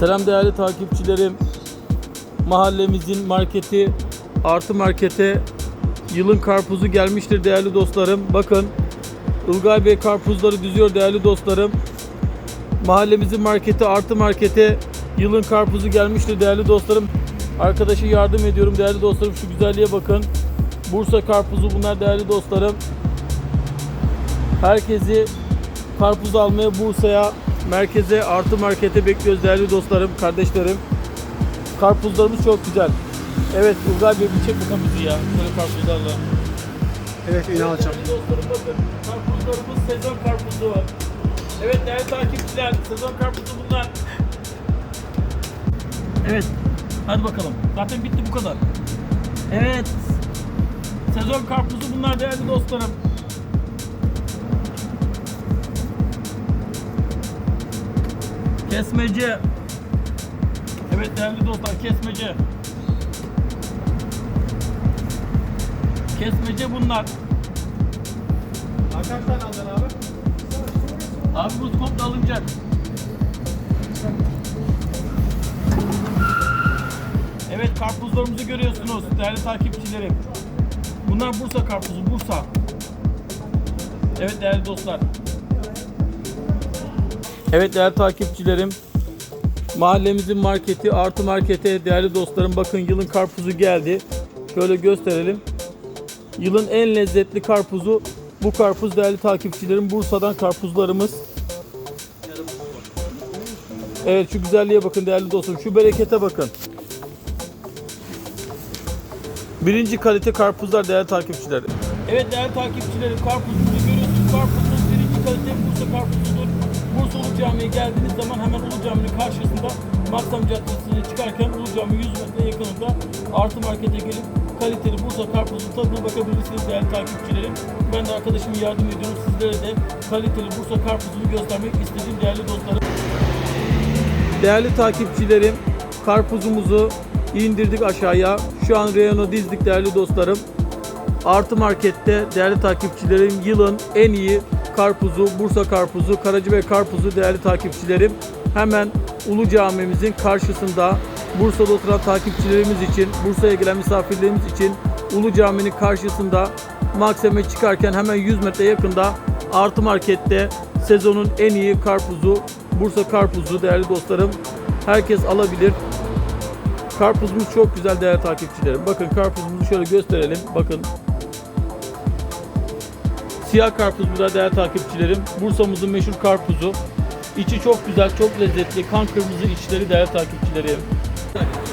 Selam değerli takipçilerim. Mahallemizin marketi Artı Market'e yılın karpuzu gelmiştir değerli dostlarım. Bakın Ilgay Bey karpuzları düzüyor değerli dostlarım. Mahallemizin marketi Artı Market'e yılın karpuzu gelmiştir değerli dostlarım. Arkadaşı yardım ediyorum değerli dostlarım. Şu güzelliğe bakın. Bursa karpuzu bunlar değerli dostlarım. Herkesi karpuz almaya Bursa'ya, merkeze, artı markete bekliyoruz değerli dostlarım, kardeşlerim. Karpuzlarımız çok güzel. Evet Ulgay Bey bir çek bakalım bizi ya. Böyle karpuzlarla. Evet Ünal'cığım. Değerli dostlarım bakın karpuzlarımız sezon karpuzu. Evet değerli takipçiler sezon karpuzu bunlar. Evet hadi bakalım. Zaten bitti bu kadar. Evet. Sezon karpuzu bunlar değerli dostlarım. Kesmece. Evet değerli dostlar kesmece. Kesmece bunlar. Kaç tane alacaksın abi? Abi bu komple alınacak. Evet karpuzlarımızı görüyorsunuz değerli takipçilerim. Bunlar Bursa karpuzu, Bursa. Evet değerli dostlar. Evet değerli takipçilerim. Mahallemizin marketi, artı markete değerli dostlarım bakın yılın karpuzu geldi. Şöyle gösterelim. Yılın en lezzetli karpuzu bu karpuz değerli takipçilerim. Bursa'dan karpuzlarımız. Evet şu güzelliğe bakın değerli dostum. Şu berekete bakın. Birinci kalite karpuzlar değerli takipçiler. Evet değerli takipçilerim karpuzumuzu görüyorsunuz. Karpuzumuz birinci kalite Bursa karpuzudur. Bursa Ulu Camii'ye geldiğiniz zaman hemen Ulu Camii'nin karşısında Maksam Caddesi'ne çıkarken Ulu Cami 100 metre yakınında Artı Market'e gelip kaliteli Bursa karpuzun tadına bakabilirsiniz değerli takipçilerim. Ben de arkadaşıma yardım ediyorum. Sizlere de kaliteli Bursa karpuzunu göstermek istedim değerli dostlarım. Değerli takipçilerim, karpuzumuzu indirdik aşağıya. Şu an reyona dizdik değerli dostlarım. Artı Market'te değerli takipçilerim yılın en iyi karpuzu, Bursa karpuzu, Karacabey karpuzu değerli takipçilerim. Hemen Ulu Camimizin karşısında Bursa'da oturan takipçilerimiz için, Bursa'ya gelen misafirlerimiz için Ulu Cami'nin karşısında Maksim'e çıkarken hemen 100 metre yakında Artı Market'te sezonun en iyi karpuzu, Bursa karpuzu değerli dostlarım. Herkes alabilir. Karpuzumuz çok güzel değerli takipçilerim. Bakın karpuzumuzu şöyle gösterelim. Bakın. Siyah karpuz bu da değerli takipçilerim. Bursa'mızın meşhur karpuzu. İçi çok güzel, çok lezzetli. Kan kırmızı içleri değerli takipçilerim.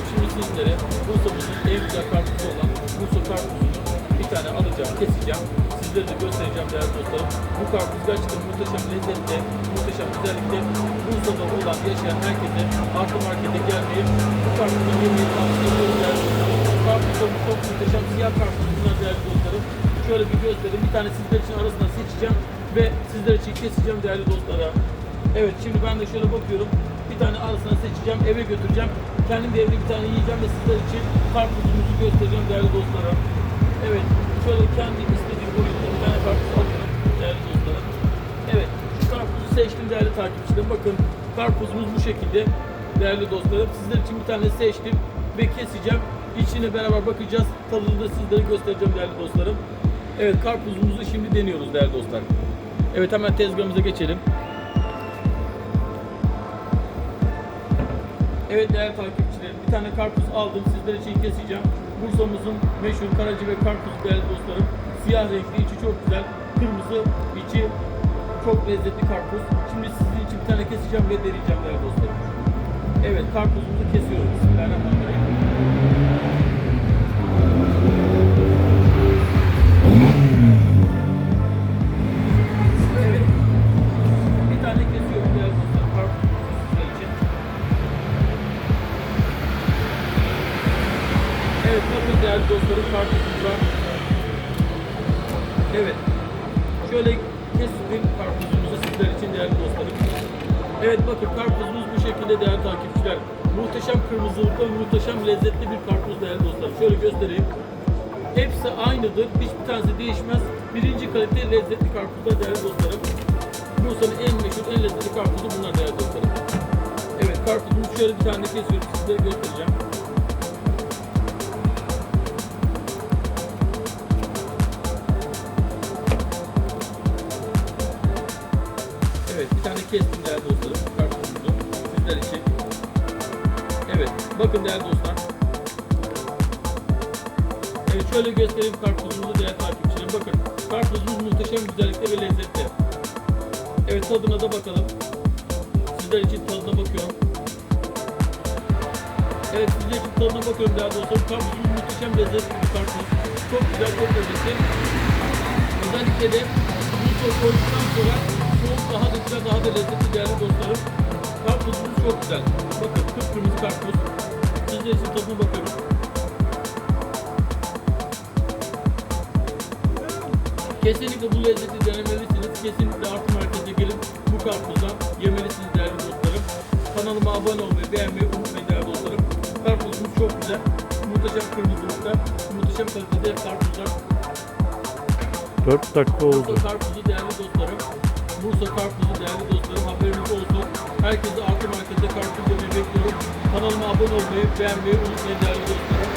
Şimdi sizlere Bursa'mızın en güzel karpuzu olan Bursa karpuzunu bir tane alacağım, keseceğim. Sizlere de göstereceğim değerli dostlarım. Bu karpuz gerçekten muhteşem lezzetli, muhteşem güzellikte. Bursa'da olan, yaşayan herkese artı markete gelmeyi, bu karpuzu yemeyi tavsiye ediyorum değerli dostlarım. Karpuzlarımız çok muhteşem, siyah karpuz bunlar değerli dostlarım. Şöyle bir göstereyim, bir tane sizler için arasından seçeceğim ve sizler için keseceğim değerli dostlara. Evet şimdi ben de şöyle bakıyorum. Bir tane arasından seçeceğim, eve götüreceğim. Kendim de evde bir tane yiyeceğim ve sizler için karpuzumuzu göstereceğim değerli dostlarım. Evet, şöyle kendi istediğim boyutta bir tane karpuz alıyorum değerli dostlarım. Evet, şu karpuzu seçtim değerli takipçilerim. Bakın karpuzumuz bu şekilde değerli dostlarım. Sizler için bir tane seçtim ve keseceğim. İçine beraber bakacağız. Tadını da sizlere göstereceğim değerli dostlarım. Evet, karpuzumuzu şimdi deniyoruz değerli dostlar. Evet, hemen tezgahımıza geçelim. Evet değerli takipçilerim, bir tane karpuz aldım sizler için keseceğim. Bursa'mızın meşhur Karacabey karpuzu değerli dostlarım. Siyah renkli, içi çok güzel. Kırmızı, içi çok lezzetli karpuz. Şimdi sizin için bir tane keseceğim ve deneyeceğim değerli dostlarım. Evet karpuzumuzu kesiyoruz. Bismillahirrahmanirrahim. Evet bakın değerli dostlarım karpuzumuz var. Evet. Şöyle kestim karpuzumuzu sizler için değerli dostlarım. Evet bakın karpuzumuz bu şekilde değerli takipçiler. Muhteşem kırmızılıkta muhteşem lezzetli bir karpuz değerli dostlarım. Şöyle göstereyim. Hepsi aynıdır. Hiçbir tanesi değişmez. Birinci kalite lezzetli karpuzlar değerli dostlarım. Bursa'nın en meşhur, en lezzetli karpuzu bunlar değerli dostlarım. Evet karpuzumuz şöyle bir tane kesiyorum sizlere göstereceğim. Kestim değerli dostlarım. Karpuzumuzu sizler için. Evet bakın değerli dostlar. Evet şöyle göstereyim karpuzumuzu değerli takipçilerim. Bakın karpuzumuz muhteşem güzellikte ve lezzetli. Evet tadına da bakalım. Sizler için tadına bakıyorum. Evet sizler için tadına bakıyorum değerli dostlarım. Karpuzumuz muhteşem lezzetli bir karpuz. Çok güzel, çok lezzetli. Özellikle de bu sos koyduktan sonra daha da güzel, daha da lezzetli değerli dostlarım. Karpuzumuz çok güzel. Bakın kıpkırmızı karpuz. Sizler için tadına bakıyorum. Kesinlikle bu lezzeti denemelisiniz. Kesinlikle artı markete gelip bu karpuzdan yemelisiniz değerli dostlarım. Kanalıma abone olmayı, beğenmeyi unutmayın değerli dostlarım. Karpuzumuz çok güzel. Muhteşem kırmızılıkta, muhteşem kalitede karpuzlar. 4 dakika oldu. Karpuzu değerli dostlarım. Bursa karpuzu değerli dostlarım. Haberiniz olsun. Herkese artı markette karpuz yemeyi bekliyorum. Kanalıma abone olmayı, beğenmeyi unutmayın değerli dostlarım.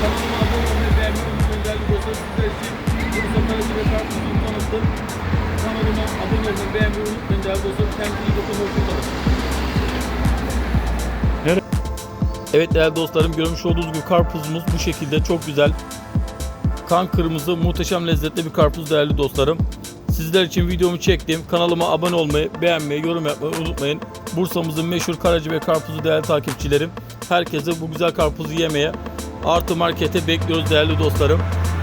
Kanalıma abone olmayı, beğenmeyi unutmayın değerli dostlarım. Sizler için Bursa karpuzu ve karpuzunu tanıttım. Kanalıma abone olmayı, beğenmeyi unutmayın değerli dostlarım. Kendinize iyi bakın. Hoşçakalın. Evet değerli dostlarım görmüş olduğunuz gibi karpuzumuz bu şekilde çok güzel. Kan kırmızı muhteşem lezzetli bir karpuz değerli dostlarım. Sizler için videomu çektim. Kanalıma abone olmayı, beğenmeyi, yorum yapmayı unutmayın. Bursa'mızın meşhur Karacabey karpuzu değerli takipçilerim. Herkese bu güzel karpuzu yemeye Artı Market'e bekliyoruz değerli dostlarım.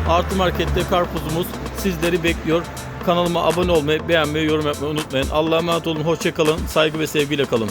Artı Market'te karpuzumuz sizleri bekliyor. Kanalıma abone olmayı, beğenmeyi, yorum yapmayı unutmayın. Allah'a emanet olun, hoşçakalın, saygı ve sevgiyle kalın.